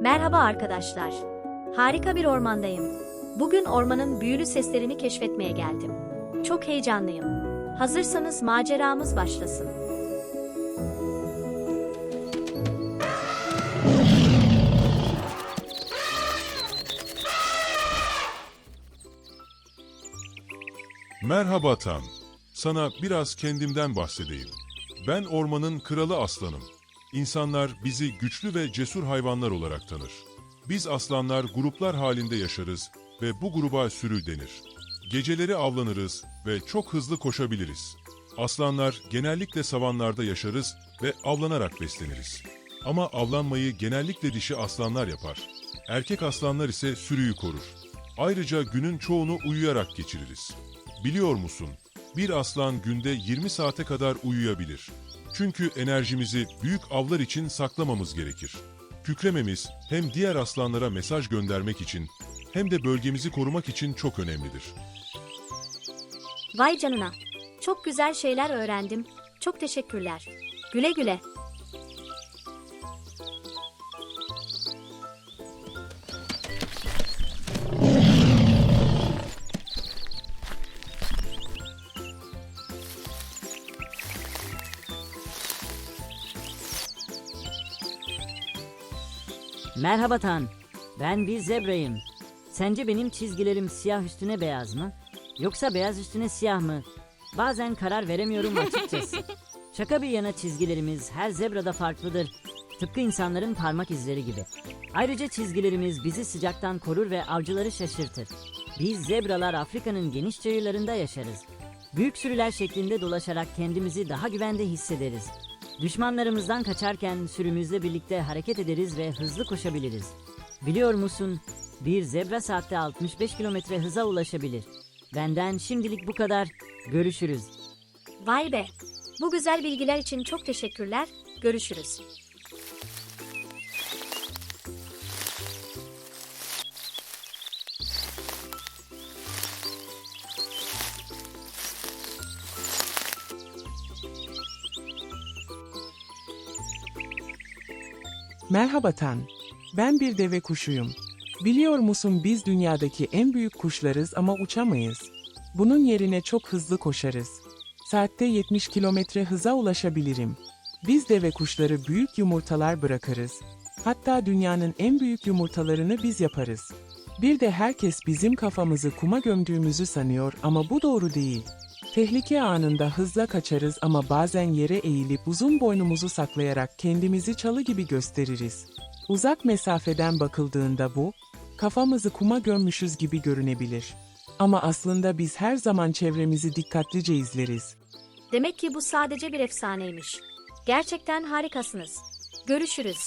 Merhaba arkadaşlar. Harika bir ormandayım. Bugün ormanın büyülü seslerini keşfetmeye geldim. Çok heyecanlıyım. Hazırsanız maceramız başlasın. Merhaba Tan. Sana biraz kendimden bahsedeyim. Ben ormanın kralı aslanım. İnsanlar bizi güçlü ve cesur hayvanlar olarak tanır. Biz aslanlar gruplar halinde yaşarız ve bu gruba sürü denir. Geceleri avlanırız ve çok hızlı koşabiliriz. Aslanlar genellikle savanlarda yaşarız ve avlanarak besleniriz. Ama avlanmayı genellikle dişi aslanlar yapar. Erkek aslanlar ise sürüyü korur. Ayrıca günün çoğunu uyuyarak geçiririz. Biliyor musun? Bir aslan günde 20 saate kadar uyuyabilir. Çünkü enerjimizi büyük avlar için saklamamız gerekir. Kükrememiz hem diğer aslanlara mesaj göndermek için hem de bölgemizi korumak için çok önemlidir. Vay canına. Çok güzel şeyler öğrendim. Çok teşekkürler. Güle güle. Merhaba Tan. Ben bir zebrayım. Sence benim çizgilerim siyah üstüne beyaz mı? Yoksa beyaz üstüne siyah mı? Bazen karar veremiyorum açıkçası. Şaka bir yana çizgilerimiz her zebrada farklıdır. Tıpkı insanların parmak izleri gibi. Ayrıca çizgilerimiz bizi sıcaktan korur ve avcıları şaşırtır. Biz zebralar Afrika'nın geniş çayırlarında yaşarız. Büyük sürüler şeklinde dolaşarak kendimizi daha güvende hissederiz. Düşmanlarımızdan kaçarken sürümüzle birlikte hareket ederiz ve hızlı koşabiliriz. Biliyor musun? Bir zebra saatte 65 kilometre hıza ulaşabilir. Benden şimdilik bu kadar. Görüşürüz. Vay be. Bu güzel bilgiler için çok teşekkürler. Görüşürüz. Merhaba Tan. Ben bir deve kuşuyum. Biliyor musun biz dünyadaki en büyük kuşlarız ama uçamayız. Bunun yerine çok hızlı koşarız. Saatte 70 kilometre hıza ulaşabilirim. Biz deve kuşları büyük yumurtalar bırakırız. Hatta dünyanın en büyük yumurtalarını biz yaparız. Bir de herkes bizim kafamızı kuma gömdüğümüzü sanıyor ama bu doğru değil. Tehlike anında hızla kaçarız ama bazen yere eğilip uzun boynumuzu saklayarak kendimizi çalı gibi gösteririz. Uzak mesafeden bakıldığında bu, kafamızı kuma gömmüşüz gibi görünebilir. Ama aslında biz her zaman çevremizi dikkatlice izleriz. Demek ki bu sadece bir efsaneymiş. Gerçekten harikasınız. Görüşürüz.